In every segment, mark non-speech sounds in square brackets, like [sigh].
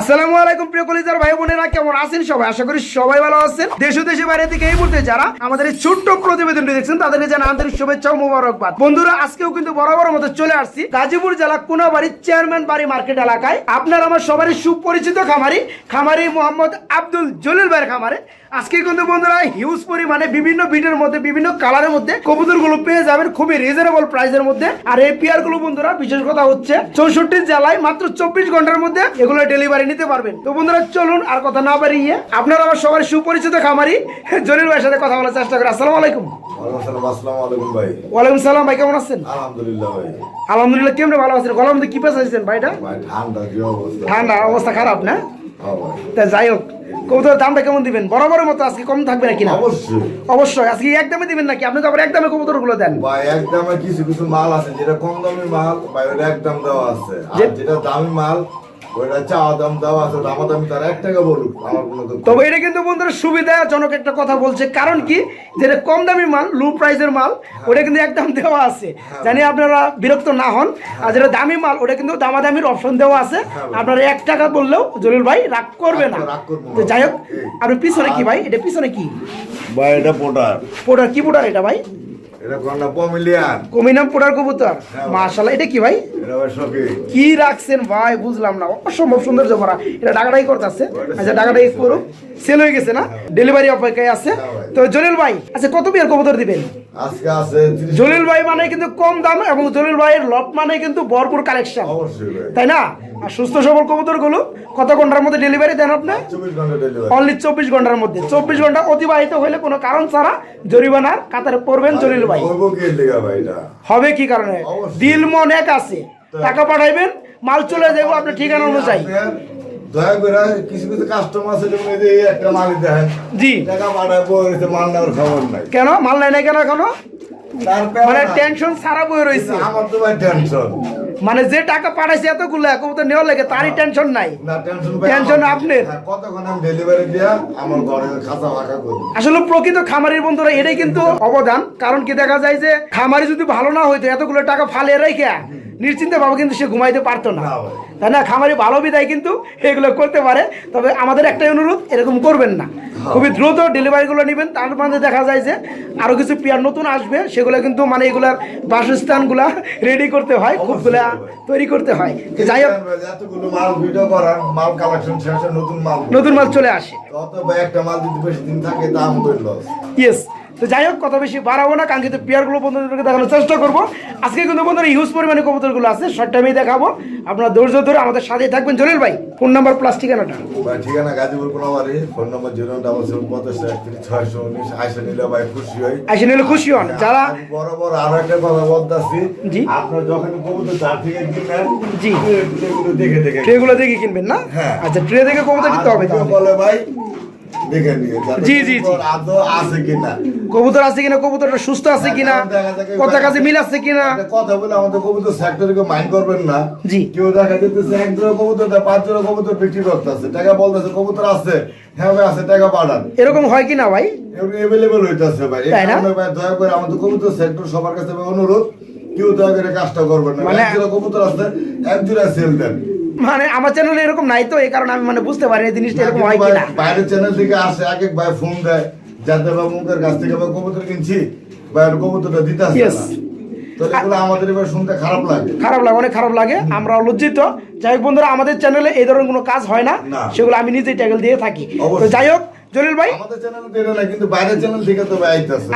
আসসালামু আলাইকুম প্রিয় কলিজার ভাই বোনেরা, কেমন আছেন সবাই? আশা করি সবাই ভালো আছেন। দেশ ও দেশে বাইরে থেকে এই মুহূর্তে যারা আমাদের এই ছোট্ট প্রতিবেদনটি দেখছেন তাদেরকে জানা আন্তরিক শুভেচ্ছা ও মোবারকবাদ। বন্ধুরা, আজকেও কিন্তু বরাবর মতো চলে আসছি গাজীপুর জেলা কোনাবাড়ির চেয়ারম্যান বাড়ি মার্কেট এলাকায়। আপনার আমার সবারই সুপরিচিত খামারি খামারি মোহাম্মদ আব্দুল জলিল ভাইয়ের খামারে। আজকে কিন্তু বন্ধুরা হিউজ পরিমাণে বিভিন্ন বিটের মধ্যে, বিভিন্ন কালারের মধ্যে কবুতরগুলো পেয়ে যাবেন, খুবই রিজনেবল প্রাইসের মধ্যে। আর এই পেয়ারগুলো বন্ধুরা, বিশেষ কথা হচ্ছে, চৌষট্টি জেলায় মাত্র চব্বিশ ঘণ্টার মধ্যে এগুলো ডেলিভারি নিতে পারবেন। তো বন্ধুরা চলুন আর কথা না বাড়িয়ে আপনারা আমার সবার সুপরিচিত খামারি জলিল ভাইয়ের সাথে কথা বলার চেষ্টা করি। আসসালামু আলাইকুম। ওয়ালাইকুম সালাম ভাই। ওয়ালাইকুম সালাম ভাই কেমন আছেন? আলহামদুলিল্লাহ ভাই। আলহামদুলিল্লাহ কেমন ভালো আছেন? গলার মধ্যে কি পেশ আছেন ভাইটা ঠান্ডা অবস্থা। খারাপ না? হ্যাঁ তা যাই হোক কবুতরের দামটা কেমন দিবেন? বরাবরের মতো আজকে কম থাকবে নাকি না? অবশ্যই। অবশ্যই আজকে দিবেন নাকি? আপনি তো আবার একদমে কবুতরগুলো দেন। ভাই একদমে কিছু কিছু মাল আছে যেটা কম দামি মাল ভাই ওটা একদম দেওয়া আছে। আর যেটা দামি মাল ওটা চাওয়া দাম দেওয়া আছে দামা দামি তার এক টাকা বলুক আমার কোনো তবে এটা কিন্তু বন্ধুরা সুবিধাজনক একটা কথা বলছে। কারণ কি? যেটা কম দামি মাল লো প্রাইসের মাল ওটা কিন্তু একদম দেওয়া আছে। জানি আপনারা বিরক্ত না হন। আর যেটা দামি মাল ওটা কিন্তু দামাদামির অপশন দেওয়া আছে। আপনারা এক টাকা বললেও জলিল ভাই রাগ করবে না। না। তো যাই হোক আপনি পিছনে কি ভাই? এটা পিছনে কি? ভাই এটা পোটার। পোটার কি পোটার এটা ভাই? এটা কন্যা পমিলিয়ান। কমিনাম কবুতর। মাশাল্লাহ এটা কি ভাই? এটা ভাই সখী কি রাখছেন ভাই বুঝলাম না। অসম্ভব সৌন্দর্য ভরা এটা ডাকাটাই করতেছে। আচ্ছা ডাকাটাই সেল হয়ে গেছে না? ডেলিভারি অপেক্ষায় আছে। তো জলিল ভাই আচ্ছা কত বিয়ার কবুতর দিবেন? জলিল ভাই মানে কিন্তু কম দাম এবং জলিল ভাইয়ের লট মানে কিন্তু ভরপুর কালেকশন তাই না? আর সুস্থ সবল কবুতরগুলো কত ঘণ্টার মধ্যে ডেলিভারি দেন আপনি? চব্বিশ ঘণ্টা ডেলিভারি অনলি চব্বিশ ঘণ্টার মধ্যে। চব্বিশ ঘণ্টা অতিবাহিত হলে কোনো কারণ ছাড়া জরিমানার কাতারে পড়বেন জলিল ভাই। হবে কি কারণে? দিল মন এক আছে। টাকা পাঠাইবেন মাল চলে যাব আপনার ঠিকানা অনুযায়ী। দয়া করে কিছু কিছু কাস্টমার আছে যেমন এই যে একটা মাল দেখেন জি। টাকা পাঠায় বলছে মাল নেওয়ার খবর নাই। কেন? মাল নাই না কেন এখনও? মানে টেনশন সারা বয়ে রয়েছে। আমার তো ভাই টেনশন মানে যে টাকা পাঠাইছে এতগুলো কবুতর নেওয়া লাগে তারই টেনশন নাই। টেনশন আপনার? কতক্ষণ আমি ডেলিভারি দিয়া আমার ঘরে খাতা ফাঁকা করি। আসলে প্রকৃত খামারির বন্ধুরা এটাই কিন্তু অবদান। কারণ কি দেখা যায় যে খামারি যদি ভালো না হইতো এতগুলো টাকা ফালে রেখে নিশ্চিন্তে ভাবে কিন্তু সে ঘুমাইতে পারতো না। তাই না খামারি ভালো বিদায় কিন্তু এগুলো করতে পারে তবে আমাদের একটাই অনুরোধ এরকম করবেন না। খুবই দ্রুত ডেলিভারিগুলো নেবেন তার মধ্যে দেখা যায় যে আরও কিছু পেয়ার নতুন আসবে সেগুলো কিন্তু মানে এগুলার বাসস্থানগুলা রেডি করতে হয় খুবগুলা তৈরি করতে হয়। যাই হোক। মাল ভিডিও করার মাল কালেকশন শেষে নতুন মাল। নতুন মাল চলে আসে। একটা মাল যদি বেশি দিন থাকে দাম ইয়েস তো যাই হোক কত বেশি বাড়াবো না কাঙ্ক্ষিত পেয়ারগুলো বন্ধুদেরকে দেখানোর চেষ্টা করব। আজকে কিন্তু বন্ধুরা হিউজ পরিমাণে কবুতরগুলো আছে শর্ট টাইমেই দেখাবো। আপনারা ধৈর্য ধরে আমাদের সাথে থাকবেন। জলিল ভাই ফোন নাম্বার প্লাস ঠিকানাটা। ঠিকানা Gazipur Konabari phone number zero double seven একত্রিশ ছয়শো উনিশ। আইসা নিলে ভাই খুশি হই। আসে নিলে খুশি হন। যারা বড় বড় আরও একটা কথা বলতেছি। জি। আপনার যখন কবুতর তার থেকে কিনবেন জি। দেখে দেখে দেখে কিনবেন না? হ্যাঁ। আচ্ছা ট্রে দেখে কবুতর কিনতে হবে বলে ভাই জি, জি, জি। আছে কিনা? কবুতর আছে কিনা? কবুতরটা সুস্থ আছে কিনা? দেখা যাক এই কথা ভাই- মিল আছে কিনা? কথা বলে আমাদের কবুতর সেক্টরকে মাইন্ড করবেন না। জি। কেউ দেখা যেতেছে এক জোড়া কবুতর পাঁচ জোড়া কবুতর বিক্রি করতেছে। টাকা বলতেছে কবুতর আছে। হ্যাঁ ভাই আছে টাকা পাঠান এরকম হয় কিনা ভাই? এগুলো এভেলেবেল হইতাছে ভাই। এই কারণে ভাই দয়া করে আমাদের কবুতর সেক্টর সবার কাছে অনুরোধ কেউ দয়া করে কাজটা করবেন না। মানে- এক জোড়া কবুতর আছে এক জোড়া সেল দেন। মানে আমার চ্যানেলে এরকম নাই তো এই কারণে আমি মানে বুঝতে পারি এই জিনিসটা এরকম হয় কিনা। বাইরের চ্যানেল থেকে আসে এক এক ভাই ফোন দেয় যাতে বা মুখের কাছ থেকে বা কবুতর কিনছি বাইরের কবুতরটা দিতে আসে. না। আমাদের এবার শুনতে খারাপ লাগে। খারাপ লাগে অনেক খারাপ লাগে। আমরা লজ্জিত। যাই হোক বন্ধুরা আমাদের চ্যানেলে এই ধরনের কোনো কাজ হয় না। সেগুলো আমি নিজেই ট্যাগল দিয়ে থাকি। তো। যাই হোক জলিল ভাই?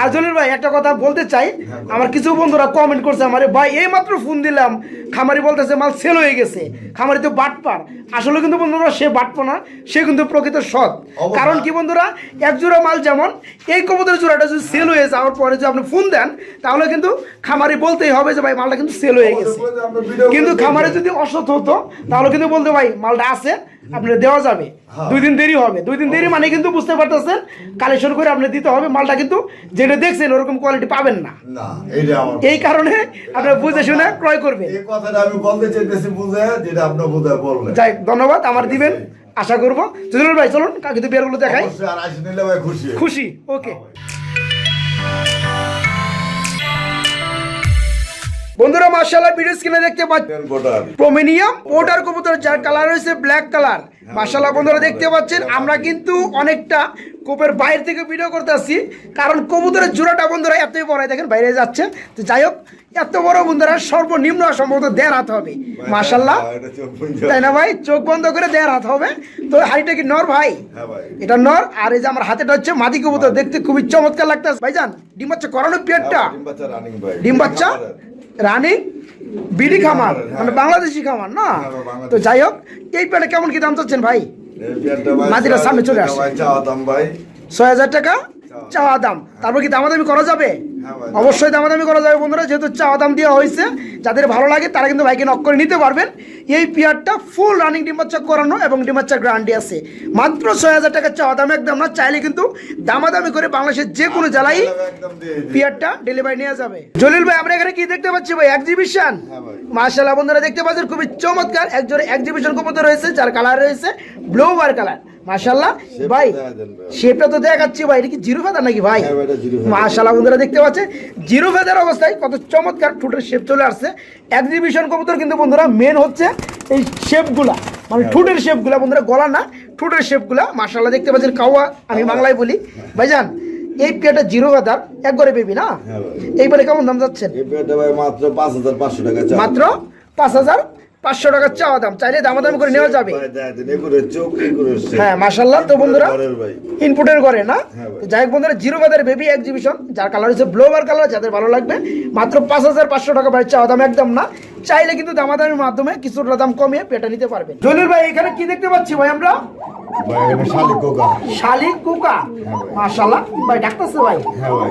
আর জলিল ভাই একটা কথা বলতে চাই। আমার কিছু বন্ধুরা কমেন্ট করছে আমারে ভাই এই মাত্র ফোন দিলাম খামারি বলতেছে মাল সেল হয়ে গেছে। খামারি তো বাটপার। আসলে কিন্তু বন্ধুরা সে বাটপো না সে কিন্তু প্রকৃত সৎ। কারণ কি বন্ধুরা এক জোড়া মাল যেমন এই কবুতরের জোড়াটা যদি সেল হয়ে যাওয়ার পরে যদি আপনি ফোন দেন তাহলে কিন্তু খামারি বলতেই হবে যে ভাই মালটা কিন্তু সেল হয়ে গেছে। কিন্তু খামারে যদি অসৎ হতো তাহলে কিন্তু বলতে ভাই মালটা আছে আপনার দেওয়া যাবে। হ্যাঁ। দুই দিন দেরি হবে। দুই দিন দেরি মানে কিন্তু বুঝতে পারতেছেন কালেকশন করে আপনি দিতে হবে। মালটা কিন্তু যেটা দেখছেন ওরকম কোয়ালিটি পাবেন না। এই কারণে আপনার বুঝে শুনে ক্রয় করবেন। এই কথাটা আমি বলতে চাইতেছি বুঝে যেটা আপনার বুঝে বললেন। যাই ধন্যবাদ। আমার দিবেন। আশা করব। জলিল ভাই চলুন কাকে তো বিয়ারগুলো দেখাই। খুশি। খুশি ওকে। বন্ধুরা মার্শাল্লাহ ভিডিও স্ক্রিনে দেখতে পাচ্ছেন প্রোমিনিয়াম ওটার কবুতর যার কালার হয়েছে ব্ল্যাক কালার মার্শাল্লাহ বন্ধুরা দেখতে পাচ্ছেন আমরা কিন্তু অনেকটা কোপের বাইরে থেকে ভিডিও করতে আসছি। কারণ কবুতরের জোড়াটা বন্ধুরা এতই বড় দেখেন বাইরে যাচ্ছে। তো যাই হোক এত বড় বন্ধুরা সর্বনিম্ন সম্ভবত দেড় হাত হবে। মার্শাল্লাহ। তাই না ভাই? চোখ বন্ধ করে দেড় হাত হবে। তো হাড়িটা কি নর ভাই? হ্যাঁ ভাই। এটা নর আর এই যে আমার হাতেটা হচ্ছে মাদি কবুতর দেখতে খুবই চমৎকার লাগতেছে। ভাইজান ডিম বাচ্চা করানো পেটটা? ডিম বাচ্চা [laughs] রানিং বিডি খামার মানে বাংলাদেশি খামার না? হ্যাঁ, তো যাই হোক এই পেটে কেমন কি দাম চাচ্ছেন ভাই? মাদিরা সামনে চলে আসছে। ছয় হাজার টাকা? চাওয়া দাম। তারপর কি দামাদামি করা যাবে? হ্যাঁ। অবশ্যই দামাদামি করা যাবে বন্ধুরা। যেহেতু চাওয়া দাম দেওয়া হয়েছে যাদের ভালো লাগে তারা কিন্তু বাইকে নক করে নিতে পারবেন। এই পেয়ারটা ফুল রানিং ডিম্বাচ্চা করানো এবং ডিম্বাচ্চা গ্রান্ডি আছে। মাত্র ছয় হাজার টাকা চাওয়া দাম একদম না। চাইলে কিন্তু দামাদামি করে বাংলাদেশের যে কোনো জেলায় একদম পিয়ারটা ডেলিভারি নিয়ে যাবে। জলিল ভাই আমরা এখানে কি দেখতে পাচ্ছি ভাই? এক্সিবিশন হ্যাঁ ভাই। মার্শাল্লাহ বন্ধুরা দেখতে পাচ্ছেন খুবই চমৎকার। একজোড়ে এক্সিবিশন কবুতর রয়েছে যার কালার রয়েছে ব্লু বার কালার মার্শাল্লাহ ভাই দেখা দেন ভাই। শেপটা তো দেখাচ্ছি ভাই এটা কি জিরো ফেদার নাকি ভাই? হ্যাঁ ভাই, এটা zero feather। মার্শাল্লাহ বন্ধুরা দেখতে পাচ্ছেন? জিরো ফেদার অবস্থায় কত চমৎকার ঠোঁটের শেপ চলে আসছে। এক্সিবিশন কবুতর কিন্তু বন্ধুরা মেন হচ্ছে এই শেপগুলা মানে হ্যাঁ। ঠোঁটের শেপগুলা বন্ধুরা গলা না ঠোঁটের শেপগুলা মার্শাল্লাহ দেখতে পাচ্ছেন কাওয়া আমি বাংলায় বলি। ভাইজান এই পেয়ারটা জিরো ফেদার একবারে বেবি না? হ্যাঁ। এইবারে কেমন দাম যাচ্ছেন? এই পেয়ারটা ভাই মাত্র পাঁচ হাজার পাঁচশো টাকা মাত্র পাঁচ হাজার পাঁচশো টাকার চাওয়া দাম চাইলে দামাদামি করে নেওয়া যাবে। হ্যাঁ মার্শাল্লাহ তো বন্ধুরা ইনপুটের করে না? হ্যাঁ যাই বন্ধুরা জিরো বাজার বেবি এক্সিবিশন যার কালার হচ্ছে ব্লোবার কালার যাদের ভালো লাগবে মাত্র পাঁচ হাজার পাঁচশো টাকা ভাই চাওয়া দাম একদম না। চাইলে কিন্তু দামাদামির মাধ্যমে কিছুটা দাম কমিয়ে পেটা নিতে পারবেন। জলিল ভাই এখানে কি দেখতে পাচ্ছি ভাই আমরা? শালিক কোকা। শালিক কুকা। মার্শাল্লাহ ভাই। ডাকতেছে ভাই। হ্যাঁ ভাই।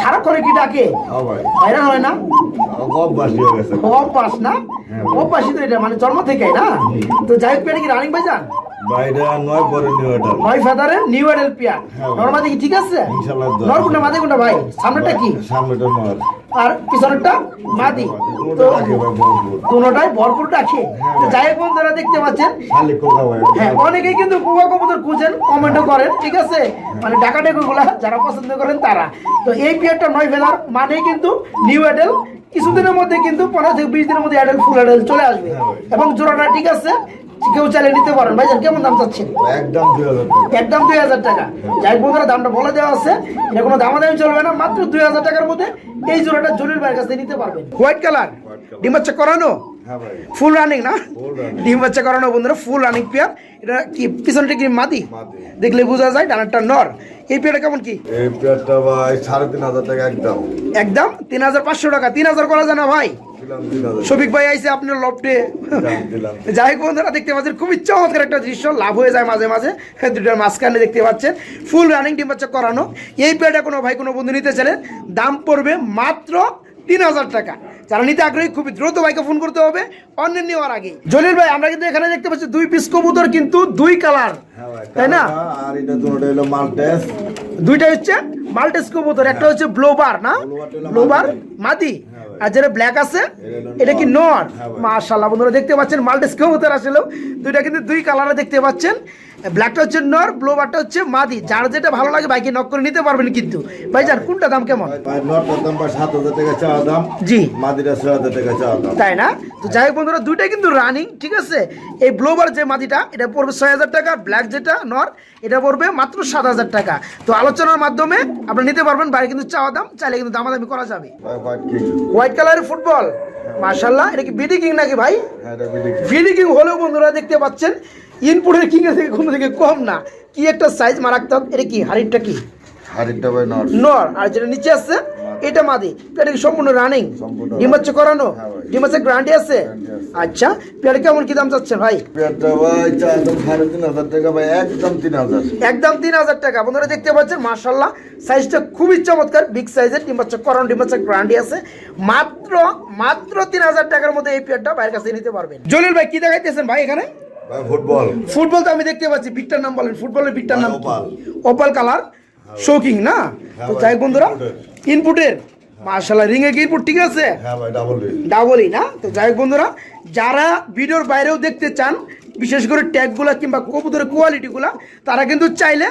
সারাক্ষণে কি ডাকে? হ্যাঁ ভাই। হয় না? অভ্যাস হয়ে না? হ্যাঁ। অভ্যাসই তো এটা মানে জন্ম না? তো যাই হোক কি রানিং বাইরে নয় পরে নিউ নয় নিউ এডেল পিয়ার হ্যাঁ। নর্মাদি কি ঠিক আছে? ইনশাআল্লাহ তো। নরকুন্ডা মাদি কোনটা ভাই? সামনেটা কি? সামনেটা নয়। আর পিছনেরটা মাদি। তো কোনটা রাখে ভাই ভরপুর। রাখে তো যাই হোক বন্ধুরা দেখতে পাচ্ছেন। শালিক কোকা ভাই হ্যাঁ অনেকেই কিন্তু কুয়া কবুতর খুঁজেন কমেন্টও করেন ঠিক আছে? মানে ডাকা গুলা যারা পছন্দ করেন তারা। তো এই পিয়ারটা নয় ফেদার মানেই কিন্তু নিউ এডেল কিছুদিনের মধ্যে কিন্তু পনেরো থেকে বিশ দিনের মধ্যে অ্যাডেল ফুল অ্যাডেল চলে আসবে। হ্যাঁ এবং জোড়াটা ঠিক আছে কেউ চাইলে নিতে পারেন। ভাইজান কেমন দাম চাচ্ছেন? একদম দুই হাজার টাকা। একদম দুই হাজার টাকা। যাই বন্ধুরা দামটা বলে দেওয়া আছে। এটা কোনো দামাদামি চলবে না মাত্র দুই হাজার টাকার মধ্যে এই জোড়াটা জরির ভাইয়ের কাছে নিতে পারবেন। White colour. ডিম বাচ্চা করানো? হ্যাঁ ফুল রানিং না? ডিম বাচ্চা করানো বন্ধুরা ফুল রানিং পেয়ার এটা কি পিছনটা কি মাদি। দেখলে বোঝা যায় ডানারটা নর। এই পেয়ারটা কেমন কি? এই পেয়ারটা ভাই সাড়ে তিন হাজার টাকা একদম। একদম? তিন হাজার পাঁচশো টাকা। তিন হাজার করা যায় না ভাই? শফিক ভাই আইসে আপনার লফটে। যাই হোক বন্ধুরা দেখতে পাচ্ছেন খুবই চমৎকার একটা দৃশ্য। লাভ হয়ে যায় মাঝে মাঝে। দুটার মাঝখানে দেখতে পাচ্ছেন। ফুল রানিং টিম বাচ্চা করানো। এই পেয়ারটা কোনো ভাই কোনো বন্ধু নিতে চাইলে দাম পড়বে মাত্র তিন হাজার টাকা। যারা নিতে আগ্রহী খুবই দ্রুত ভাইকে ফোন করতে হবে। অন্যের নেওয়ার আগে। জলিল ভাই আমরা কিন্তু এখানে দেখতে পাচ্ছি দুই পিস কবুতর কিন্তু দুই কালার হ্যাঁ তাই না? আর এটা দুটোটা হলো মাল্টেস দুইটা হচ্ছে মাল্টেস কবুতর একটা হচ্ছে ব্লোবার না? ব্লোবার মাদি। হ্যাঁ। আর যেটা ব্ল্যাক আছে এটা কি নর। হ্যাঁ ভাই। মাশাআল্লাহ বন্ধুরা দেখতে পাচ্ছেন মাল্টেস কবুতর আসলে দুইটা কিন্তু দুই কালারে দেখতে পাচ্ছেন। ব্ল্যাকটা হচ্ছে নর ব্লোবারটা হচ্ছে মাদি যার যেটা ভালো লাগে বাইকে নক করে নিতে পারবেন কিন্তু। ভাইজান কোনটা দাম কেমন? ভাই নটার দাম ভাই সাত হাজার টাকা চাওয়া দাম। জি। মাদিরা ছয় হাজার টাকা চাওয়া দাম। তাই না? তো যাই হোক বন্ধুরা দুইটাই কিন্তু রানিং ঠিক আছে? এই ব্লোবার যে মাদিটা এটা পড়বে ছয় হাজার টাকা। ব্ল্যাক যেটা নর এটা পড়বে মাত্র সাত হাজার টাকা। তো আলোচনার মাধ্যমে আপনারা নিতে পারবেন বাইরে কিন্তু চাওয়া দাম চাইলে কিন্তু দামাদামি করা যাবে। হোয়াইট কালারের ফুটবল মার্শাল্লাহ এটা কি বিডি কিং নাকি ভাই? হ্যাঁ এটা বিডি বিডি কিং হলেও বন্ধুরা দেখতে পাচ্ছেন ইনপুটের কিং এর থেকে কোনো থেকে কম না। কি একটা সাইজ মারাত্মক এটা কি? হাড়িটা কি? হারিটা ভাই নট নর। আর যেটা নিচে আছে এটা মাদি। পেয়ারা কি সম্পূর্ণ রানিং ডিম হচ্ছে করানো? হ্যাঁ ডিম হচ্ছে গ্রান্টি আছে? আচ্ছা পেয়ারা কেমন কি দাম চাচ্ছেন ভাই? পেয়ারটা ভাই চাওয়া দাম সাড়ে তিন হাজার টাকা ভাই একদম তিন হাজার। একদম তিন হাজার টাকা। বন্ধুরা দেখতে পাচ্ছেন মার্শাল্লাহ সাইজটা খুবই চমৎকার বিগ সাইজের ডিম হচ্ছে করানো ডিম হচ্ছে গ্রান্টি আছে। মাত্র মাত্র তিন হাজার টাকার মধ্যে এই পেয়ারটা বাইরের কাছে নিতে পারবেন। জলিল ভাই কি দেখাইতেছেন ভাই এখানে? ফুটবল ফুটবল তো আমি দেখতে পাচ্ছি বিটটার নাম বলেন। ফুটবলের বিটটার নাম ওপাল। ওপাল কালার শোকিং না? তো যাই বন্ধুরা ইনপুটের। মার্শাল্লাহ রিং এর। ইনপুট ঠিক আছে? ডাবল ডাবলই না? তো যাই বন্ধুরা যারা ভিডিওর বাইরেও দেখতে চান বিশেষ করে ট্যাগগুলো কিংবা কবুতরের কোয়ালিটিগুলো তারা কিন্তু চাইলে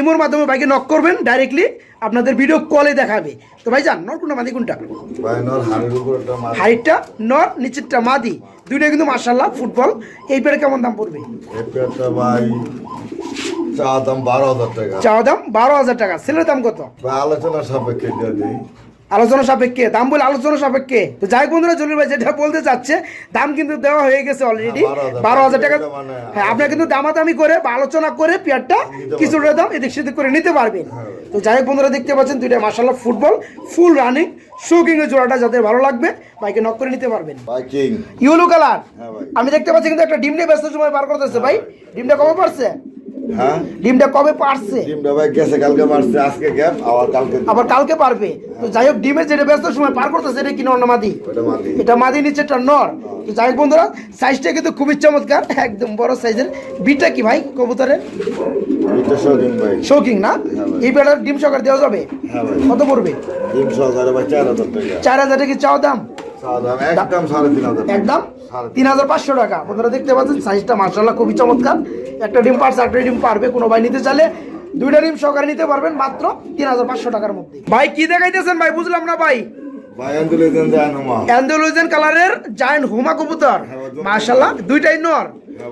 ইমোর মাধ্যমে ভাইকে নক করবেন ডাইরেক্টলি আপনাদের ভিডিও কলে দেখাবে। তো ভাই যান নর কোনটা মাদি কোনটা? হাইটটা নর নিচেরটা মাদি। দুইটা কিন্তু মার্শাল্লাহ ফুটবল এই পেয়ারে কেমন দাম পড়বে? এই পেটটা ভাই চা দাম বারো হাজার টাকা। চা দাম বারো হাজার টাকা। সেলের দাম কত? আলোচনা সাপেক্ষে আলোচনা সাপেক্ষে দাম বলে আলোচনা সাপেক্ষে। তো যাই বন্ধুরা জলিল ভাই যেটা বলতে চাচ্ছে দাম কিন্তু দেওয়া হয়ে গেছে অলরেডি হ্যাঁ, 12,000 বারো হাজার টাকা মানে- হ্যাঁ আপনার কিন্তু দামাদামি করে বা আলোচনা করে পেয়ারটা কিছুটা দাম এদিক সেদিক করে নিতে পারবেন। হ্যাঁ। তো যাই বন্ধুরা দেখতে পাচ্ছেন দুইটা মার্শাল্লাহ ফুটবল ফুল রানিং শোকিং এর জোড়াটা যাদের ভালো লাগবে বাইকে নক করে নিতে পারবেন। ভাই ইউলো কালার হ্যাঁ আমি দেখতে পাচ্ছি কিন্তু একটা ডিম নিয়ে ব্যস্ত সময় পার করতেছে ভাই। ডিমটা কবে পারছে হ্যাঁ? ডিমটা কবে পারছে? টিমটা ভাই গেছে কালকে মারছে আজকে গ্যাপ আবার কালকে আবার কালকে পারবে? তো যাই হোক ডিমের যেটা ব্যস্ত সময় পার করতেছে এটা কি নর না মাদি? এটা মাদি নিচেটা নর। তো যাই হোক বন্ধুরা সাইজটা কিন্তু খুবই চমৎকার একদম বড় সাইজের বিটা কি ভাই কবুতরের? শৌকিং না? ভাই। এই বেটার ডিম সকার দেওয়া যাবে? হ্যাঁ কত পড়বে? ডিম সহকারে ভাই চার হাজার টাকা। চার হাজার টাকা চাও দাম? একদম তিন হাজার পাঁচশো টাকা। দেখতে পাচ্ছেন সাইজটা মার্শাল্লাহ খুবই চমৎকার। একটা ডিম পারছে একটা ডিম পারবে কোনো ভাই নিতে চাইলে দুইটা ডিম সহকারে নিতে পারবেন মাত্র তিন হাজার পাঁচশো টাকার মধ্যে। ভাই কি দেখাইতেছেন ভাই? বুঝলাম না ভাই। ভাই আন্দোলন দেন যায় না মা অ্যান্ডোলোজেন কালারের জায়েন্ট হুমা কবুতর দুইটাই নর। হ্যাঁ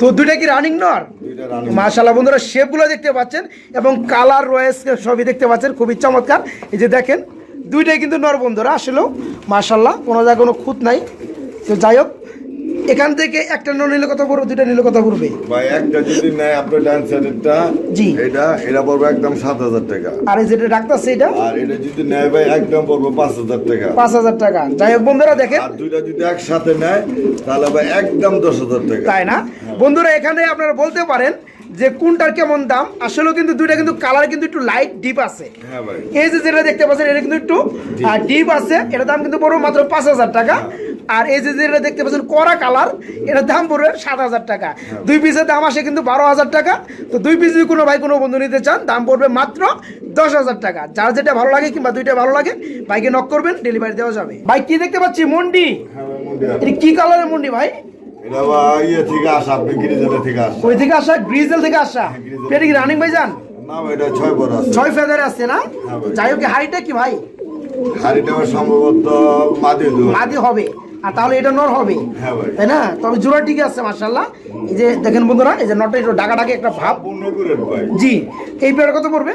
তো দুইটা কি রানিং নর? দুইটা রানি মার্শাল্লাহ বন্ধুরা শেপগুলো দেখতে পাচ্ছেন এবং কালার রয়েছে সবই দেখতে পাচ্ছেন খুবই চমৎকার। এই যে দেখেন দুইটাই কিন্তু নর বন্ধুরা আসলেও মার্শাল্লাহ কোনো জায়গায় কোনো খুঁত নাই। তো যাই হোক এখান থেকে একটা নর নিলে কথা পড়বে দুইটা নিলে কত পড়বে? ভাই একটা যদি নেয় আপনার ডান্স সেটেরটা জি। এটা এটা পড়বে একদম সাত হাজার টাকা। আর এই যেটা ডাক্তার সেটা আর এটা যদি নেয় ভাই একদম পড়বে পাঁচ হাজার টাকা। পাঁচ হাজার টাকা। যাই হোক বন্ধুরা দেখেন। আর দুইটা যদি একসাথে নেয় তাহলে ভাই একদম দশ হাজার টাকা। তাই না? বন্ধুরা এখানে আপনারা বলতে পারেন যে কোনটার কেমন দাম আসলেও কিন্তু দুইটা কিন্তু কালার কিন্তু একটু লাইট ডিপ আছে। হ্যাঁ এই যে যেটা দেখতে পাচ্ছেন এটা কিন্তু একটু ডিপ আছে। এটার দাম কিন্তু পড়বে মাত্র পাঁচ হাজার টাকা। আর এই যে যেটা দেখতে পাচ্ছেন কড়া কালার এটার দাম পড়বে সাত হাজার টাকা। দুই পিসের দাম আসে কিন্তু বারো হাজার টাকা। তো দুই পিস যদি কোনো ভাই কোনো বন্ধু নিতে চান দাম পড়বে মাত্র দশ হাজার টাকা। যার যেটা ভালো লাগে কিংবা দুইটা ভালো লাগে বাইকে নক করবেন ডেলিভারি দেওয়া যাবে। ভাই কি দেখতে পাচ্ছি? মন্ডি। হ্যাঁ। এটা কি কালারের মন্ডি ভাই? এটা ইয়ে থেকে আসা আপনি থেকে আসা। ওই থেকে আসা? গ্রিজেল থেকে আসা? এটা কি রানিং ভাই যান না এটা ছয় বড় আছে। ছয় ফেদারে আসছে না? হ্যাঁ যাই হোক হাইটা কি ভাই? হাড়িটা সম্ভবত মাদি মাদি হবে। আর তাহলে এটা নর হবে। হ্যাঁ তাই না? তবে জোড়া ঠিক আছে মার্শাল্লাহ এই যে দেখেন বন্ধুরা এই যে নটটা একটু ডাকা ডাকে একটা ভাব। জি। এই পেয়ার কত পড়বে?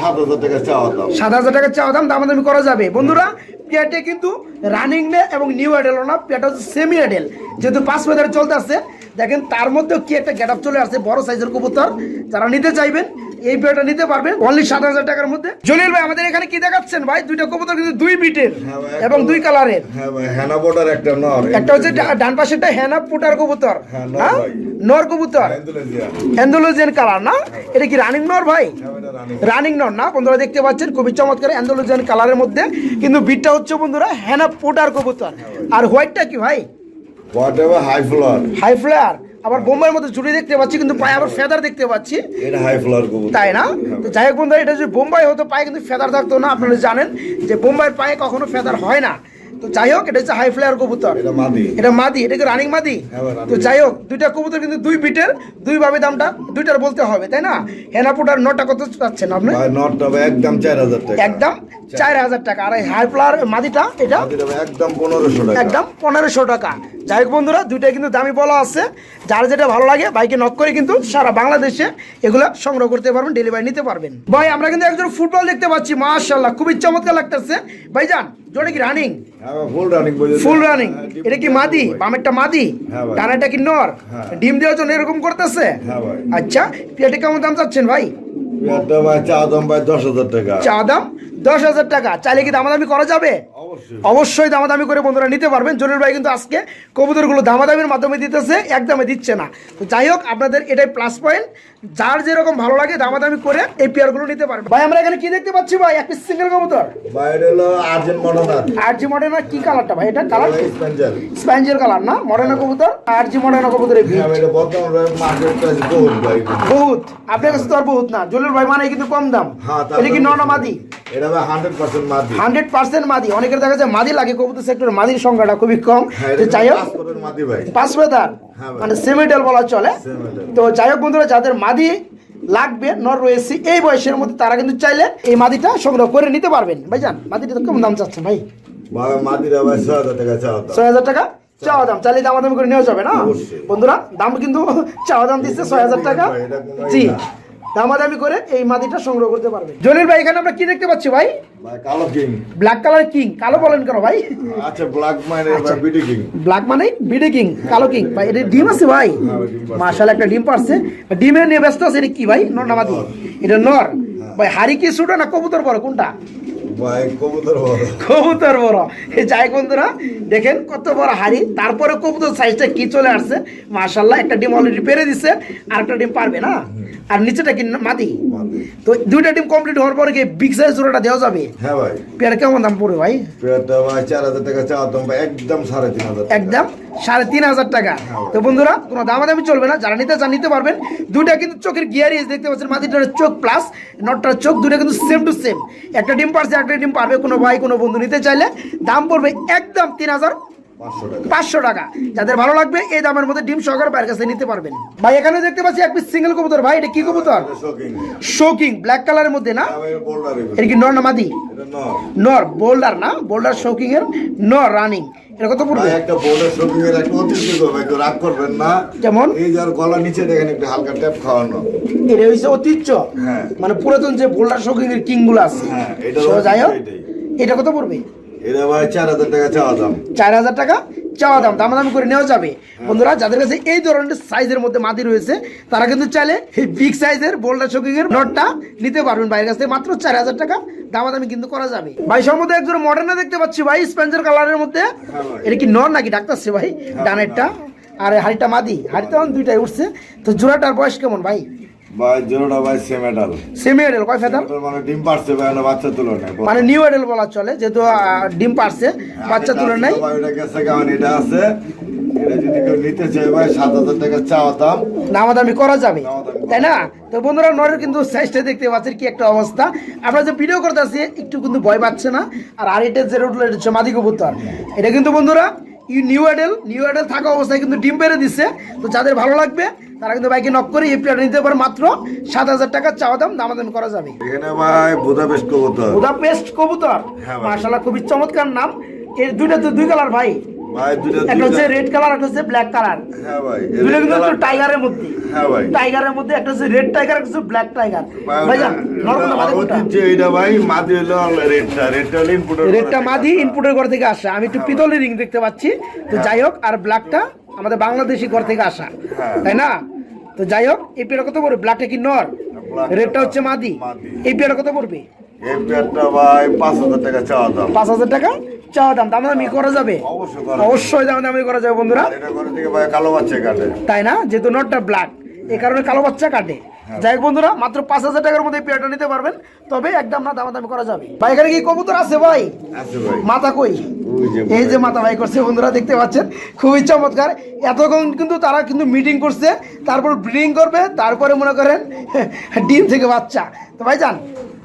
সাত হাজার টাকা চাওয়া দাম। সাত হাজার টাকা চাওয়া দাম দামাদামি করা যাবে। বন্ধুরা পেয়ারটা কিন্তু রানিং নে এবং নিউ অ্যাডেল না, পেটা হচ্ছে সেমি অ্যাডেল যেহেতু পাঁচ মেদার চলতে আসছে দেখেন তার মধ্যেও কি একটা গেট চলে আসছে বড় সাইজের কবুতর। যারা নিতে চাইবেন এই পেয়ারটা নিতে পারবেন অনলি সাত হাজার টাকার মধ্যে। জলিল ভাই আমাদের এখানে কি দেখাচ্ছেন ভাই? দুইটা কবুতর কিন্তু দুই বিটের হ্যাঁ এবং দুই কালারের হ্যাঁ হ্যানা বোর্ডার একটা নর একটা হচ্ছে ডান পাশেরটা হেনা পুটার কবুতর। হ্যাঁ, নর হ্যাঁ? কবুতর। অ্যান্ডোলোজিয়ান কালার না? এটা কি রানিং নর ভাই? হ্যাঁ রানী রানিং নর না? বন্ধুরা দেখতে পাচ্ছেন খুবই চমৎকার অ্যান্ডোলোজিয়ান কালারের মধ্যে। কিন্তু বিটটা হচ্ছে বন্ধুরা হেনা পুটার কবুতর। আর হোয়াইটটা কি ভাই? Whatever high floor high flyer আবার বোম্বাইয়ের মধ্যে ঝুড়ি দেখতে পাচ্ছি কিন্তু পায়ে আবার ফেদার দেখতে পাচ্ছি। এটা হাই ফ্লোর কবুতর। তাই না? তো যাই হোক বন্ধুরা এটা যদি বোম্বাই হতো পায়ে কিন্তু ফেদার থাকতো না আপনারা জানেন যে বোম্বাইয়ের পায়ে কখনো ফেদার হয় না। তো যাই হোক এটা হচ্ছে হাই ফ্লেয়ার কবুতর। এটা মাদি। এটা মাদি এটা কি রানিং মাদি? হ্যাঁ তো যাই হোক দুইটা কবুতর কিন্তু দুই বিটের দুই ভাবে দামটা দুইটার বলতে হবে তাই না? হেনাপুটার নটা কত চাচ্ছেন আপনি? নটটা একদম চার হাজার টাকা। একদম চার হাজার টাকা। আর হাই ফ্লার মাদিটা এটা? একদম পনেরোশো টাকা। একদম পনেরোশো টাকা। যাই হোক বন্ধুরা দুইটাই কিন্তু দামি বলা আছে। যার যেটা ভালো লাগে বাইকে নক করে কিন্তু সারা বাংলাদেশে এগুলো সংগ্রহ করতে পারবেন ডেলিভারি নিতে পারবেন। ভাই আমরা কিন্তু একজন ফুটবল দেখতে পাচ্ছি মাশাল্লাহ খুবই চমৎকার লাগতেছে। ভাইজান জোরে কি running full running full running এটা কি মাদি? বামেরটা মাদি? হ্যাঁ ডানাটা কি নর? হ্যাঁ। ডিম দেওয়ার জন্য এরকম করতেছে? হ্যাঁ আচ্ছা পেটে কেমন দাম চাচ্ছেন ভাই? ভাই চা দাম ভাই দশ হাজার টাকা। চা দাম দশ হাজার টাকা। চাইলে কি দামাদামি করা যাবে? অবশ্যই। দামাদামি করে বন্ধুরা নিতে পারবেন। জলিল ভাই কিন্তু আজকে কবুতরগুলো দামাদামির মাধ্যমে দিতেছে একদমে দিচ্ছে না। তো যাই হোক আপনাদের এটাই প্লাস পয়েন্ট যার যেরকম ভালো লাগে দামাদামি করে এই পেয়ারগুলো নিতে পারবেন। ভাই আমরা এখানে কি দেখতে পাচ্ছি ভাই? এক পিস সিঙ্গেল কবুতর। বাইরে হলো আর্জেন্ট মডার্নার আর জি কি কালারটা ভাই? এটা কালার স্পেঞ্জার স্প্যাঞ্জেল কালার না? মডার্না কবুতর আর জি মডার্না কবুতরের ভিড় হ্যাঁ ভাই এটা বর্তমানে মার্কেট প্রাইস বহুত ভাই। বহুত। আপনার কাছে তো আর বহুত না। জলিল ভাই মানে কিন্তু কম দাম। হ্যাঁ এটা কি ননা মাদি? এটা ভাই হান্ড্রেড পার্সেন্ট মাদি। হান্ড্রেড পার্সেন্ট মাদি। অনেকের দেখা যায় মাদি লাগে কবুতর সেক্টরে মাদির সংখ্যাটা খুবই কম। হ্যাঁ যাই হোক পাঁচ ফেদার হ্যাঁ মানে সেমিডেল বলা চলে। তো যাই হোক বন্ধুরা যাদের মাদি লাগবে নর রয়েছে এই বয়সের মধ্যে তারা কিন্তু চাইলে এই মাদিটা সংগ্রহ করে নিতে পারবেন। ভাই যান মাদিটা তো কেমন দাম চাচ্ছেন ভাই? ছয় হাজার টাকা চাওয়া দাম। ছয় হাজার টাকা? চাওয়া দাম চাইলে দাম দাম করে নেওয়া যাবে না? বন্ধুরা দাম কিন্তু চাওয়া দাম দিচ্ছে ছয় হাজার টাকা। জি। দামাদামি করে এই মাদিটা সংগ্রহ করতে পারবে। জলিল ভাই এখানে আমরা কি দেখতে পাচ্ছি ভাই? কালো কিং। Black colour king. কালো বলেন কেন ভাই? আচ্ছা ব্ল্যাক মানে ভাই বিডি কিং। ব্ল্যাক মানে বিডি কিং কালো কিং। ভাই এটা ডিম আছে ভাই? মাশাআল্লাহ ডিম একটা ডিম পারছে। ডিমে নিয়ে ব্যস্ত আছে এটা কি ভাই? নর নামাদি এটা নর। ভাই হাড়ি কি ছোট না কবুতর বড়? কোনটা? কবুতর বড়। যাই বন্ধুরা দেখেন কত বড় হাড়ি। তারপরে কবুতর সাইজটা কি চলে আসছে মার্শাল্লাহ একটা ডিম অলরেডি পেরে দিছে আর একটা ডিম পারবে না? আর নিচেটা কি মাদি। তো দুইটা ডিম কমপ্লিট হওয়ার পরে কি বিগ সাইজ জোড়াটা দেওয়া যাবে? হ্যাঁ ভাই। পেয়ার কেমন দাম পড়বে ভাই? পেয়ারটা ভাই চার হাজার টাকা চাওয়া দাম ভাই একদম সাড়ে তিন হাজার একদম সাড়ে তিন হাজার টাকা। তো বন্ধুরা কোনো দামাদামি চলবে না। যারা নিতে চান নিতে পারবেন। দুইটা কিন্তু চোখের গিয়ারিজ দেখতে পাচ্ছেন মাটিটার চোখ প্লাস নটটার চোখ দুটো কিন্তু সেম টু সেম একটা ডিম পারছে ডিম পারবে কোনো ভাই কোনো বন্ধু নিতে চাইলে দাম পড়বে একদম তিন হাজার পাঁচশো টাকা। যাদের ভালো লাগবে এই দামের মধ্যে ডিম সহকারে বাইরের কাছে নিতে পারবেন। ভাই এখানে দেখতে পাচ্ছি এক পিস সিঙ্গেল কবুতর। ভাই এটা কি কবুতর? শোকিং ব্ল্যাক কালারের মধ্যে না? এটা কি নর না মাদি? নর। বোল্ডার না? বোল্ডার শোকিং এর নর রানিং এটা কত পড়বে? একটা boulder শৌখিন এর একটা অতিথি গো ভাই, রাগ করবেন না। কেমন? এই যার গলা নিচে দেখেন একটু হালকা ট্যাপ খাওয়ানো। এটা হচ্ছে ঐতিহ্য হ্যাঁ। মানে পুরাতন যে বোল্ডার শোকিং এর কিংগুলো আছে। হ্যাঁ, যাই হোক এটা কত পড়বে? এটা ভাই চার হাজার টাকা চাওয়া দাম। চার হাজার টাকা চাওয়া দাম দামাদামি করে নেওয়া যাবে। বন্ধুরা যাদের কাছে এই ধরনের সাইজের মধ্যে মাদি রয়েছে তারা কিন্তু চাইলে এই বিগ সাইজের বোল্ডার নটটা নিতে পারবেন বাইরের কাছ থেকে। মাত্র চার হাজার টাকা দামাদামি কিন্তু করা যাবে। ভাই সম্বন্ধে একজন মডার্নে দেখতে পাচ্ছি ভাই স্পেন্সার কালারের মধ্যে। হ্যাঁ এটা কি নর নাকি? ডাক্তারছে ভাই ডানেরটা। আর হাড়িটা মাদি হাড়িটা দুইটাই উঠছে। তো জোড়াটার বয়স কেমন ভাই? ভাই জোড়া ভাই সেমেটাল সেমি এডেল কয় ফেদার মানে ডিম পারছে ভাই না বাচ্চা তুলো মানে নিউ এডেল বলা চলে যেহেতু ডিম পারছে বাচ্চা তুলে ভাই ওটা গেছে কেমন এটা আছে। এটা যদি কেউ নিতে চায় ভাই সাত হাজার টাকা চাওয়া দাম। দামাদামি করা যাবে তাই না? তো বন্ধুরা নরের কিন্তু সাইজটা দেখতে পাচ্ছেন কি একটা অবস্থা। আমরা যে ভিডিও করতে একটু কিন্তু ভয় পাচ্ছে না। আর আর এটা যে রোড হচ্ছে মাদি কবুতর। এটা কিন্তু বন্ধুরা ইউ নিউ অ্যাডেল নিউ অ্যাডেল থাকা অবস্থায় কিন্তু ডিম পেরে দিচ্ছে তো যাদের ভালো লাগবে তারা কিন্তু বাইকে নক করে এই প্লেয়ার নিতে পারে মাত্র সাত হাজার টাকা চাওয়া দাম দামাদাম করা যাবে। এখানে ভাই বুদাপেস্ট কবুতর। বুদা পেস্ট কবুতর? হ্যাঁ মার্শাল্লাহ খুবই চমৎকার নাম। এর দুইটা তো দুই কালার ভাই। ভাই দুটা একটা হচ্ছে রেড কালার একটা হচ্ছে ব্ল্যাক কালার হ্যাঁ ভাই দুটো কিন্তু একটু টাইগারের মধ্যে। হ্যাঁ ভাই। টাইগারের মধ্যে একটা হচ্ছে রেড টাইগার একটা হচ্ছে ব্ল্যাক টাইগার ভাই, ভাইজান নরমাল ওটা মাদি কোনটা? ভাই মাদি হলো রেডটা রেডটা হলো ইনপুটের রেডটা মাদি ইনপুটের ঘর থেকে আসা। আমি একটু পিতলের রিং দেখতে পাচ্ছি। তো যাই হোক আর ব্ল্যাকটা আমাদের বাংলাদেশি ঘর থেকে আসা। হ্যাঁ। তাই না? তো যাই হোক এই পেয়ারা কত পড়বে? ব্ল্যাকটা কি নর? রেডটা হচ্ছে মাদি। মাদি। এই পেয়ারা কত পড়বে? এই পেয়ারটা ভাই পাঁচ হাজার টাকা চাওয়া দাম। পাঁচ হাজার টাকা চাওয়া দাম দাম দামি করা যাবে? অবশ্যই অবশ্যই দাম দামি করা যাবে বন্ধুরা। এটা করে থেকে ভাই কালো বাচ্চা কাটে। তাই না? যেহেতু নটটা ব্ল্যাক এই কারণে কালো বাচ্চা কাটে। হ্যাঁ। যাই হোক বন্ধুরা মাত্র পাঁচ হাজার টাকার মধ্যে পেয়ারটা নিতে পারবেন। তবে একদম না দামাদামি করা যাবে। ভাই এখানে কি কবুতর আছে ভাই? মাথা কই? এই যে মাথা ভাই করছে বন্ধুরা দেখতে পাচ্ছেন? খুবই চমৎকার। এতক্ষণ কিন্তু তারা কিন্তু মিটিং করছে তারপর ব্রিডিং করবে তারপরে মনে করেন ডিম থেকে বাচ্চা। তো ভাই যান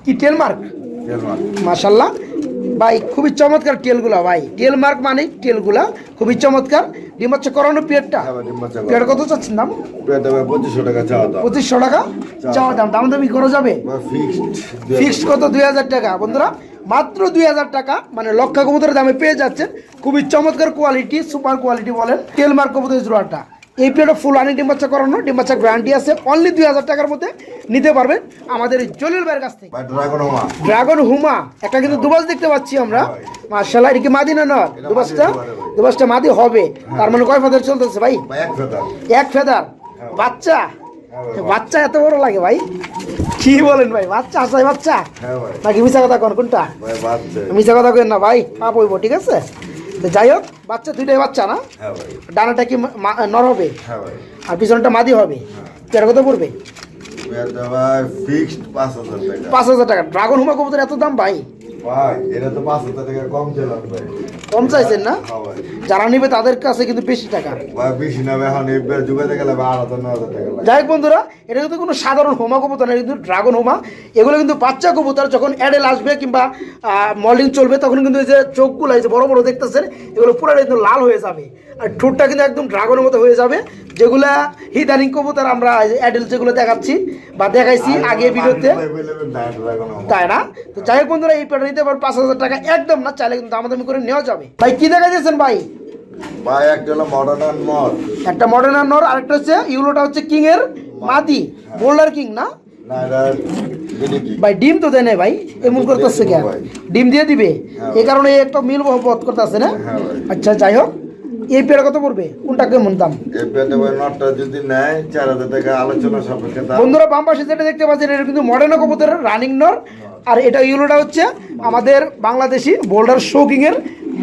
কি টেল মার্ক তেলমার। মাশাল্লাহ ভাই খুবই চমৎকার টেলগুলা ভাই। টেল মার্ক মানে টেলগুলা খুবই চমৎকার। ডিম বাচ্চা করানো পেয়ারটা হ্যাঁ। পেয়ার কত চাচ্ছেন দাম? পঁচিশশো টাকা চাওয়া দাম। পঁচিশশো টাকা চাওয়া দাম। দাম। দামি করা যাবে? ফিক্সড কত? দুই হাজার টাকা। বন্ধুরা মাত্র দুই হাজার টাকা। মানে লক্ষা কবুতরের দামে পেয়ে যাচ্ছেন। খুবই চমৎকার কোয়ালিটি সুপার কোয়ালিটি বলেন। তেলমার কবুতরের জোড়াটা। এই পেয়ারটা ফুল আনি ডিম বাচ্চা করানো ডিম বাচ্চা গ্যারান্টি আছে অনলি দুই হাজার টাকার মধ্যে নিতে পারবেন আমাদের এই জলিল ভাইয়ের কাছ থেকে। ড্রাগন হুমা একটা কিন্তু দুবাস দেখতে পাচ্ছি আমরা। মার্শাল্লাহ এটা কি মাদি না নয়? দুবাসটা? মাদি দুবাসটা মাদি হবে। তার মানে কয় ফাদার চলতেছে ভাই? এক ফেদার বাচ্চা? বাচ্চা এত বড় লাগে ভাই? কি বলেন ভাই বাচ্চা আসাই বাচ্চা? হ্যাঁ নাকি মিশা কথা কোন কোনটা? মিশা কথা কেন না ভাই পাপ হইব ঠিক আছে? যাই হোক বাচ্চা দুইটাই বাচ্চা না? হ্যাঁ ডানাটা কি নর হবে? হ্যাঁ আর পিছনটা মাদি হবে? তেরো কত পড়বে? পাঁচ হাজার টাকা। ড্রাগন হুমা কবুতর এত দাম ভাই? ভাই এটা তো পাঁচ হাজার টাকা কম ছিলাম ভাই কম চাইছেন না হ্যাঁ যারা নিবে তাদের কাছে কিন্তু বেশি টাকা ভাই বেশি না এখন এবার যুগাতে গেলে ভাই আট হাজার ন হাজার টাকা যাই বন্ধুরা এটা কিন্তু কোনো সাধারণ হোমা কবুতর না কিন্তু ড্রাগন হোমা এগুলো কিন্তু বাচ্চা কবুতর যখন অ্যাডেল আসবে কিংবা মল্ডিং চলবে তখন কিন্তু এই যে চোখগুলো এই যে বড় বড় দেখতেছেন এগুলো পুরো কিন্তু লাল হয়ে যাবে আর ঠোঁটটা কিন্তু একদম ড্রাগনের মতো হয়ে যাবে যেগুলা হিদানিং কবুতর আমরা অ্যাডেল যেগুলো দেখাচ্ছি বা দেখাইছি আগে ভিডিওতে তাই না তো যাই হোক বন্ধুরা এই পেটা নিতে পারেন পাঁচ হাজার টাকা একদম না চাইলে কিন্তু দামাদামি করে নেওয়া যাবে। ভাই কি দেখা দিয়েছেন ভাই? ভাই একটা হলো মডার্ন মড একটা মডার্ন আর নর আরেকটা হচ্ছে ইউলোটা হচ্ছে কিং এর মাদি বোল্ডার কিং না? ভাই ডিম তো দেয় না ভাই এমন করতেছে কে ভাই। ডিম দিয়ে দিবে? হ্যাঁ। এই কারণে একটা মিল মহব্বত করতেছে না? হ্যাঁ আচ্ছা যাই হোক এই পেয়ারা কত পড়বে? কোনটা কেমন দাম? এই পেটে ভাই নটটা যদি নেয় চার হাজার টাকা আলোচনা সাপেক্ষে দাম। বন্ধুরা বাম পাশে যেটা দেখতে পাচ্ছেন এটা কিন্তু মডার্ন কবুতরের রানিং নর আর এটা ইউলোটা হচ্ছে আমাদের বাংলাদেশি বোল্ডার শোকিং এর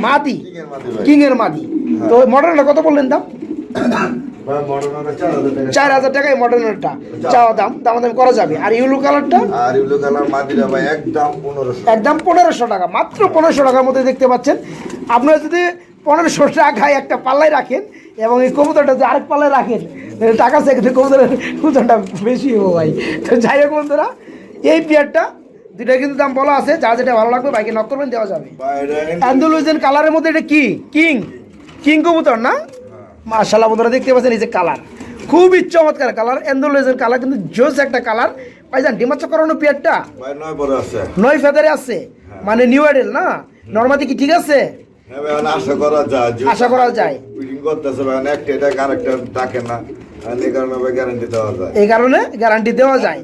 মাদি। কিংয়ের মাঝে কিং এর মাদি। তো মডার্নটা কত বললেন দাম? চার হাজার টাকায় মডার্নটা চাওয়া দাম দামাদামি করা যাবে। আর ইউলো কালারটা? আর ইউলো কালার মাদিরা ভাই একদম পনেরোশো। একদম পনেরোশো টাকা মাত্র পনেরোশো টাকার মধ্যে দেখতে পাচ্ছেন। আপনারা যদি পনেরোশো টাকায় একটা পাল্লায় রাখেন এবং এই কবুতরটা যদি আরেক পাল্লায় রাখেন টাকা সেক্ষেত্রে কবুতরের ওজনটা বেশি হবে ভাই। তো যাই হোক বন্ধুরা এই পেয়ারটা দুইটা কিন্তু দাম বলা আছে যা যেটা ভালো লাগবে বাইকে নক করবেন দেওয়া যাবে। অ্যান্ডোলুজেন কালারের মধ্যে এটা কি? কিং। কিং কবুতর না? মাশাল্লাহ বন্ধুরা দেখতে পাচ্ছেন এই যে কালার। খুবই চমৎকার কালার অ্যান্ডোলুজেন কালার কিন্তু জোস একটা কালার। ভাইজান ডিমাচ্ছ করানো পেয়ারটা? নয় বড় আছে। নয় ফেদারে আছে? মানে নিউ আইডেল না? নর্মাদি কি ঠিক আছে? হ্যাঁ ভাই আশা করা যায় আশা করা যায়। করতেছে একটা এটা আরেকটা ডাকে না। এই কারণে গ্যারান্টি দেওয়া যায়।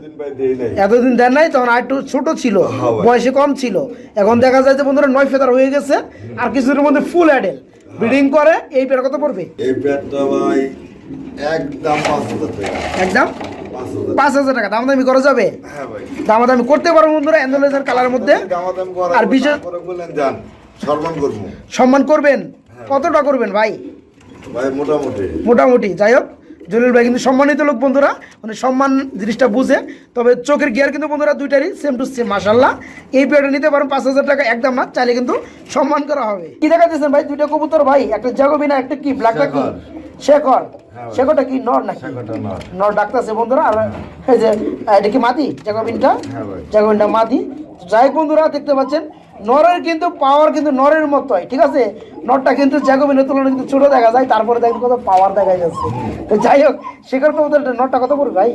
এতদিন দেন নাই তখন আর একটু ছোট ছিল হ্যাঁ বয়সে কম ছিল। এখন দেখা যায় যে বন্ধুরা নয় ফেদার হয়ে গেছে আর কিছুদিনের মধ্যে ফুল অ্যাডেল ব্রিডিং করে এই পেয়ার কত পড়বে? এই ভাই একদম টাকা। একদম? হাজার দামাদামি করা যাবে? হ্যাঁ ভাই। দামাদামি করতে পারব বন্ধুরা অ্যান্ডোলেজার কালারের মধ্যে। আর বিশেষ সম্মান করব। সম্মান করবেন? কতটা করবেন ভাই? ভাই মোটামুটি। মোটামুটি যাই হোক। জলিল ভাই কিন্তু সম্মানিত লোক বন্ধুরা মানে সম্মান জিনিসটা বুঝে। তবে চোখের গিয়ার কিন্তু বন্ধুরা দুইটারই সেম টু সেম মাসাল্লাহ এই পেয়ারটা নিতে পারেন পাঁচ হাজার টাকা একদম না চাইলে কিন্তু সম্মান করা হবে। কি দেখা দিয়েছেন ভাই? দুইটা কবুতর ভাই একটা জাগবিনা একটা কি ব্ল্যাকটা কি? শেখর। হ্যাঁ। শেখরটা কি? নর নাকি? নর। ডাকতেছে বন্ধুরা আর এই যে এটা কি মাদি? জাগবিনটা হ্যাঁ। জাগবিনটা মাদি। যাই বন্ধুরা দেখতে পাচ্ছেন নরের কিন্তু পাওয়ার কিন্তু নরের মতোই ঠিক আছে? নরটা কিন্তু জাগবিনের তুলনায় কিন্তু ছোট দেখা যায় তারপরে দেখেন কত পাওয়ার দেখা যাচ্ছে। তো যাই হোক শেখর কবুতর নরটা কত পড়বে ভাই?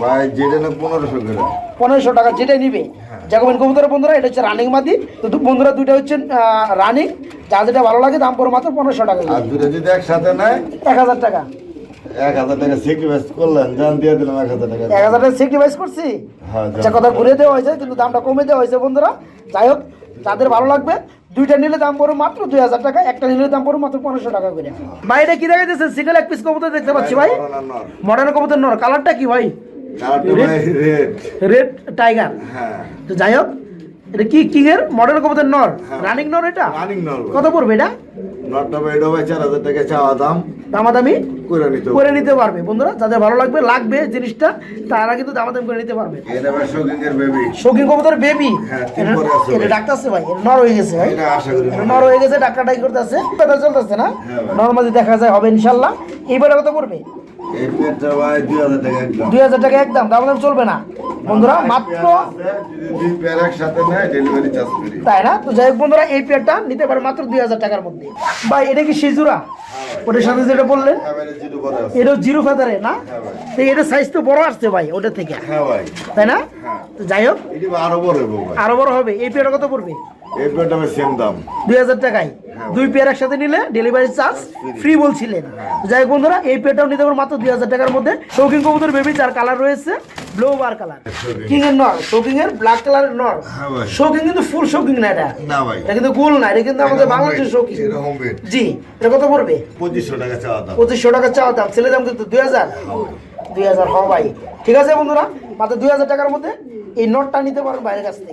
ভাই যেটা না পনেরোশো করে। পনেরোশো টাকা যেটাই নিবে। জাগবিন কবুতরের বন্ধুরা এটা হচ্ছে রানিং মাদি। তো বন্ধুরা দুইটা হচ্ছে রানিং যা যেটা ভালো লাগে দাম পড়ে মাত্র পনেরোশো টাকা। আর দুটো যদি একসাথে নেয়? এক হাজার টাকা। এক হাজার টাকা স্যাক্রিফাইস করলেন জান দিয়ে দিলাম এক হাজার টাকা। এক হাজার টাকা সেক্রিফাইস করছি? হ্যাঁ আচ্ছা কথা ঘুরে দেওয়া হয়েছে কিন্তু দামটা কমে দেওয়া হয়েছে বন্ধুরা। যাই হোক যাদের ভালো লাগবে দুইটা নিলে দাম পড়বে মাত্র দুই হাজার টাকা একটা নিলে দাম পড়বে মাত্র পনেরোশো টাকা করে। ভাই এটা কি দেখা যাচ্ছে? সিঙ্গেল এক পিস কবুতর দেখতে পাচ্ছি ভাই। মডার্ন কবুতর নর। কালারটা কি ভাই? কালারটা ভাই রেড রেড টাইগার হ্যাঁ। তো যাই হোক এটা কি কিং এর মডার্ন কবুতর নর। হ্যাঁ। রানিং নর এটা? রানিং নর কত পড়বে এটা? ভাই এটা ভাই চার হাজার টাকা চাওয়া দাম। দামাদামি? করে নিতে করে নিতে পারবে। বন্ধুরা যাদের ভালো লাগবে লাগবে জিনিসটা তারা কিন্তু দামাদামি করে নিতে পারবে। এটা ভাই শোকিং এর বেবি শৌখিন কবুতর বেবি হ্যাঁ, এটা ভাই। ডাক্তারছে ভাই নর হয়ে গেছে ভাই। এটা আশা করি নর। হয়ে গেছে ডাক্তারটাই করতেছে। চলতেছে না? হ্যাঁ। নর্মালি দেখা যায় হবে ইনশাল্লাহ। এইবারে কত পড়বে? দুই হাজার টাকা একদম দুই হাজার টাকা একদম দাম দাম চলবে না। বন্ধুরা মাত্র যদি দুই পেয়ার একসাথে নেয় ডেলিভারি চার্জ ফ্রি তাই না? তো যাই হোক বন্ধুরা এই পেয়ারটা নিতে পারে মাত্র দুই হাজার টাকার মধ্যে। ভাই এটা কি সিজুরা? ওটার সাথে যেটা বললেন জিরো করে এটাও জিরো ফেদারে না? তো এটা সাইজ তো বড় আসছে ভাই ওটা থেকে। হ্যাঁ তাই না? হ্যাঁ। তো যাই হোক আরও বড় ভাই। আরও বড় হবে। এই পেয়ারটা কত পড়বে? এই পেয়ারটা সেম দাম। দুই হাজার টাকায়। হ্যাঁ। দুই পেয়ার একসাথে নিলে ডেলিভারি চার্জ ফ্রি বলছিলেন। যাই হোক বন্ধুরা এই পেয়ারটাও নিতে পারব মাত্র দুই হাজার টাকার মধ্যে। শৌখিন কবুতর বেবি যার কালার রয়েছে ব্লু বার কালার কিং এর নর শৌখিং এর ব্ল্যাক কালারের নর। হ্যাঁ ভাই। শৌখিন কিন্তু ফুল শৌখিং না এটা। না ভাই। এটা কিন্তু গোল না এটা কিন্তু আমাদের বাংলাদেশের এটা জি এটা কত পড়বে? পঁচিশশো টাকা চাওয়া দাম। পঁচিশশো টাকা চাওয়া দাম। ছেলে দাম কিন্তু দুই হাজার? দুই হাজার হ ভাই। ঠিক আছে বন্ধুরা মাত্র দুই হাজার টাকার মধ্যে এই নোটটা নিতে পারেন বাইরের কাছ থেকে।